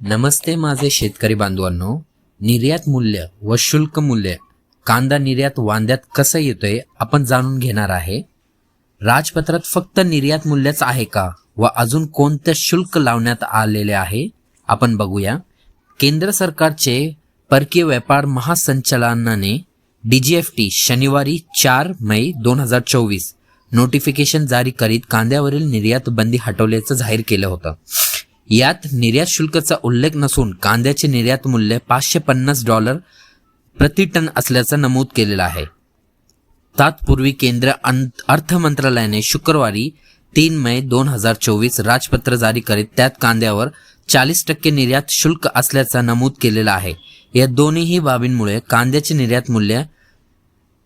नमस्ते माझे शेतकरी बांधवांनो. निर्यात मूल्य व शुल्क मूल्य. कांदा निर्यात वांद्यात कसं येतोय आपण जाणून घेणार आहे. राजपत्रात फक्त निर्यात मूल्यच आहे का? व अजून कोणतं शुल्क लावण्यात आलेले आहे? आपण बघूया. केंद्र सरकारचे परकीय व्यापार महासंचालनाने डी जी एफ टी शनिवारी चार मे दोन हजार चोवीस नोटिफिकेशन जारी करीत कांद्यावरील निर्यात बंदी हटवल्याचं जाहीर केलं होतं. यात निर्यात शुल्काचा उल्लेख नसून कांद्याचे निर्यात मूल्य पाचशे पन्नास डॉलर प्रति टन असल्याचं नमूद केलेलं आहे. तात्पूर्वी केंद्र अर्थ मंत्रालयाने शुक्रवारी तीन मे दोन हजार चोवीस राजपत्र जारी करीत त्यात कांद्यावर चाळीस टक्के निर्यात शुल्क असल्याचं नमूद केलेलं आहे. या दोन्हीही बाबींमुळे कांद्याचे निर्यात मूल्य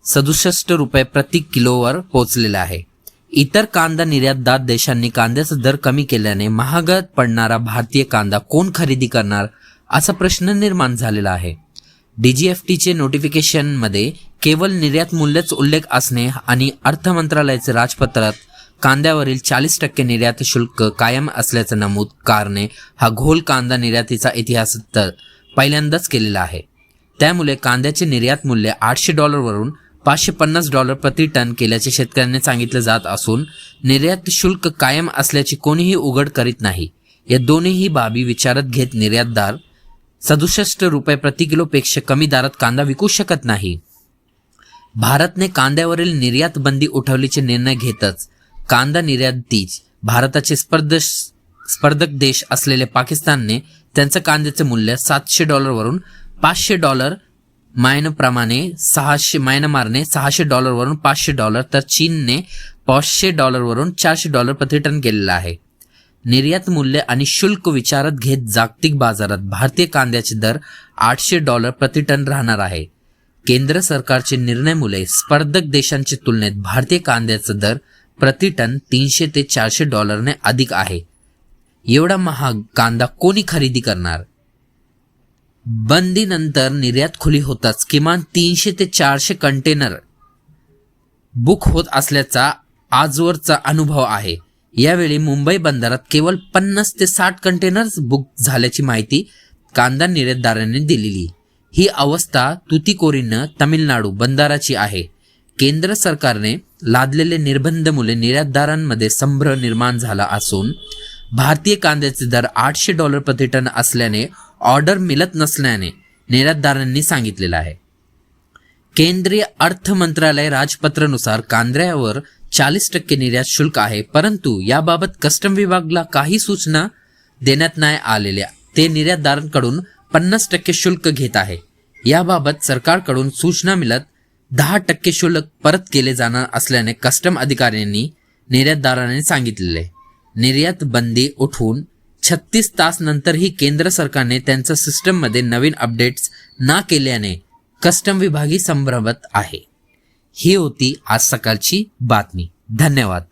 सदुसष्ट रुपये प्रति किलोवर पोहोचलेलं आहे. इतर कांदा निर्यातदार देशांनी कांद्याचा दर कमी केल्याने महागात पडणारा भारतीय कांदा कोण खरेदी करणार असा प्रश्न निर्माण झालेला आहे. डीजीएफटीचे नोटिफिकेशनमध्ये केवळ निर्यात मूल्यच उल्लेख असणे आणि अर्थ मंत्रालयाचे राजपत्रात कांद्यावरील चाळीस टक्के निर्यात शुल्क कायम असल्याचं नमूद कारणे हा घोल कांदा निर्यातीचा इतिहास तर पहिल्यांदाच केलेला आहे. त्यामुळे कांद्याचे निर्यात मूल्य आठशे डॉलरवरून पाचशे पन्नास डॉलर प्रति टन केल्याचे शेतकऱ्यांनी सांगितले जात असून निर्यात शुल्क कायम असल्याची कोणीही उघड करीत नाही. या दोन्हीही बाबी विचारात घेत निर्यातदार सदुसष्ट रुपये प्रति किलोपेक्षा कमी दरात कांदा विकू शकत नाही. भारतने कांद्यावरील निर्यात बंदी उठवल्याचे निर्णय घेतच कांदा निर्यातीच भारताचे स्पर्ध स्पर्धक देश असलेले पाकिस्तानने त्यांचं कांद्याचे मूल्य सातशे डॉलरवरून पाचशे डॉलर मायनप्रमाणे सहाशे मायनमारने सहाशे डॉलरवरून पाचशे डॉलर तर चीनने पाचशे डॉलरवरून चारशे डॉलर प्रतिटन केलेलं आहे. निर्यात मूल्य आणि शुल्क विचारात घेत जागतिक बाजारात भारतीय कांद्याचे दर आठशे डॉलर प्रति टन राहणार आहे. केंद्र सरकारचे निर्णयमुळे स्पर्धक देशांच्या तुलनेत भारतीय कांद्याचा दर प्रति टन तीनशे ते चारशे डॉलरने अधिक आहे. एवढा महाग कांदा कोणी खरेदी करणार? बंदीनंतर निर्यात खुली होताच किमान तीनशे ते चारशे कंटेनर बुक होत असल्याचा आजवरचा अनुभव आहे. यावेळी मुंबई बंदरात केवळ पन्नास ते साठ कंटेनर्स बुक झाल्याची माहिती कांदा निर्यातदारांनी दिलेली. ही अवस्था तुतीकोरीनं तमिळनाडू बंदाराची आहे. केंद्र सरकारने लादलेले निर्बंधमुळे निर्यातदारांमध्ये संभ्रम निर्माण झाला असून भारतीय कांद्याचे दर आठशे डॉलर प्रति टन असल्याने ऑर्डर मिळत नसल्याने निर्यातदारांनी सांगितलेलं आहे. केंद्रीय अर्थ मंत्रालय राजपत्रानुसार कांद्यावर चाळीस टक्के निर्यात शुल्क आहे परंतु याबाबत कस्टम विभागला काही सूचना देण्यात नाही आलेल्या. ते निर्यातदारांकडून पन्नास टक्के शुल्क घेत आहे. याबाबत सरकारकडून सूचना मिळत दहा टक्के शुल्क परत केले जाणार असल्याने कस्टम अधिकाऱ्यांनी निर्यातदारांनी सांगितलेले. निर्यात बंदी उठवून छत्तीस तास नंतरही केंद्र सरकारने त्यांच्या सिस्टममध्ये नवीन अपडेट्स ना केल्याने कस्टम विभागी संभ्रमत आहे. ही होती आज सकाळची बातमी. धन्यवाद.